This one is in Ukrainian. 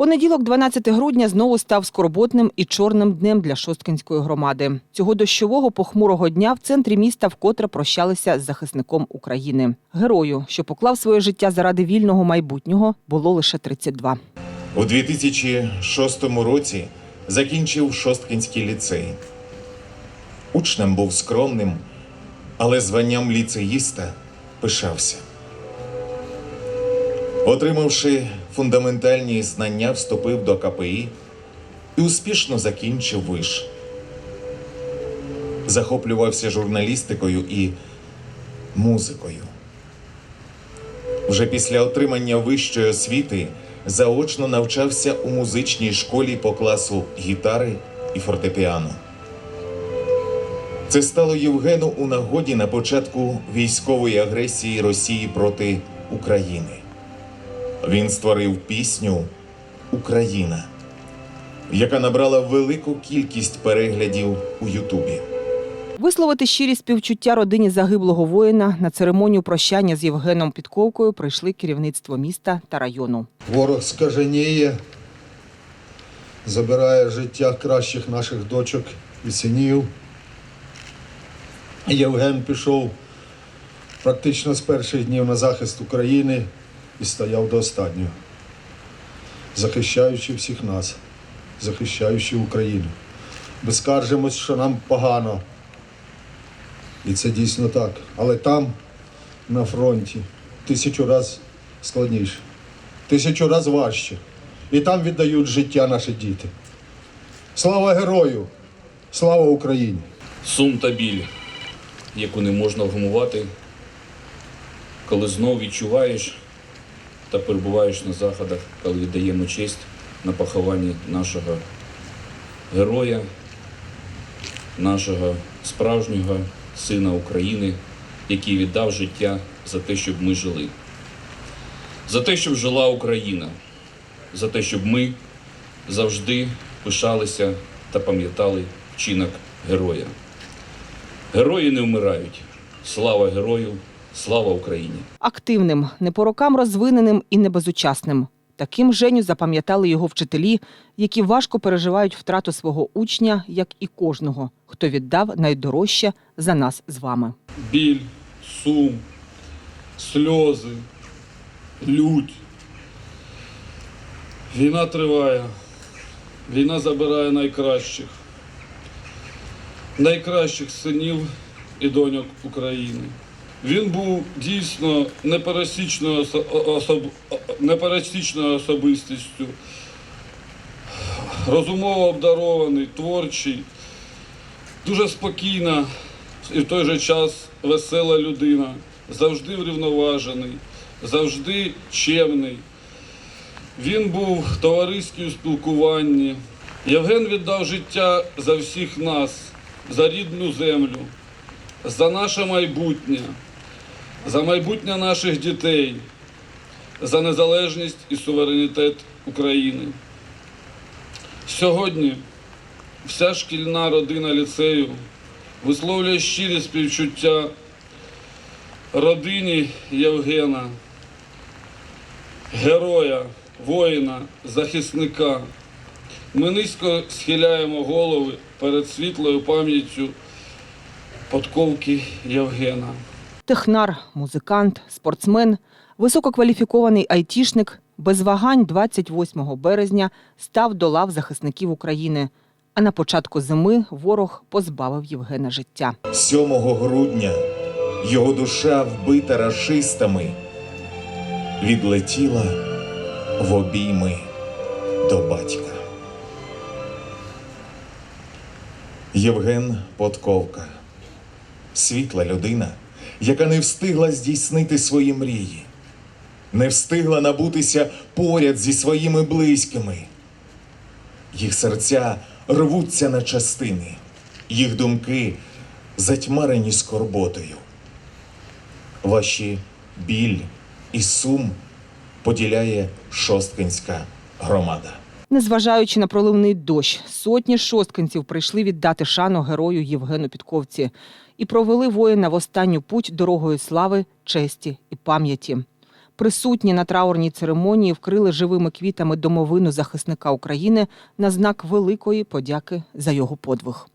Понеділок, 12 грудня, знову став скорботним і чорним днем для Шосткинської громади. Цього дощового похмурого дня в центрі міста вкотре прощалися з захисником України. Герою, що поклав своє життя заради вільного майбутнього, було лише 32. У 2006 році закінчив Шосткинський ліцей. Учнем був скромним, але званням ліцеїста пишався. Отримавши фундаментальні знання, вступив до КПІ і успішно закінчив виш. Захоплювався журналістикою і музикою. Вже після отримання вищої освіти заочно навчався у музичній школі по класу гітари і фортепіано. Це стало Євгену у нагоді на початку військової агресії Росії проти України. Він створив пісню Україна, яка набрала велику кількість переглядів у Ютубі. Висловити щирі співчуття родині загиблого воїна на церемонію прощання з Євгеном Підковкою прийшли керівництво міста та району. Ворог скаженіє, забирає життя кращих наших дочок і синів. Євген пішов практично з перших днів на захист України і стояв до останнього, захищаючи всіх нас, захищаючи Україну. Ми скаржимось, що нам погано. І це дійсно так. Але там, на фронті, тисячу разів складніше тисячу разів важче. І там віддають життя наші діти. Слава герою! Слава Україні! Сум та біль, яку не можна вгамувати, коли знов відчуваєш та перебуваєш на заходах, коли віддаємо честь на похованні нашого героя, нашого справжнього сина України, який віддав життя за те, щоб ми жили. За те, щоб жила Україна, за те, щоб ми завжди пишалися та пам'ятали вчинок героя. Герої не вмирають. Слава герою, слава Україні! Активним, не по рокам розвиненим і небезучасним. Таким Женю запам'ятали його вчителі, які важко переживають втрату свого учня, як і кожного, хто віддав найдорожче за нас з вами. Біль, сум, сльози, лють. Війна триває. Війна забирає найкращих, найкращих синів і доньок України. Він був дійсно непересічною, особ... непересічною особистістю, розумово обдарований, творчий, дуже спокійна і в той же час весела людина, завжди врівноважений, завжди чемний. Він був товариський у спілкуванні. Євген віддав життя за всіх нас, за рідну землю, за наше майбутнє, за майбутнє наших дітей, за незалежність і суверенітет України. Сьогодні вся шкільна родина ліцею висловлює щирі співчуття родині Євгена, героя, воїна, захисника. Ми низько схиляємо голови перед світлою пам'яттю подковки Євгена. Технар, музикант, спортсмен, висококваліфікований айтішник без вагань 28 березня став до лав захисників України. А на початку зими ворог позбавив Євгена життя. 7 грудня його душа, вбита рашистами, відлетіла в обійми до батька. Євген Подковка, світла людина, яка не встигла здійснити свої мрії, не встигла набутися поряд зі своїми близькими. Їх серця рвуться на частини, їх думки затьмарені скорботою. Ваші біль і сум поділяє Шосткинська громада. Незважаючи на проливний дощ, сотні шосткинців прийшли віддати шану герою Євгену Підковці і провели воїна в останню путь дорогою слави, честі і пам'яті. Присутні на траурній церемонії вкрили живими квітами домовину захисника України на знак великої подяки за його подвиг.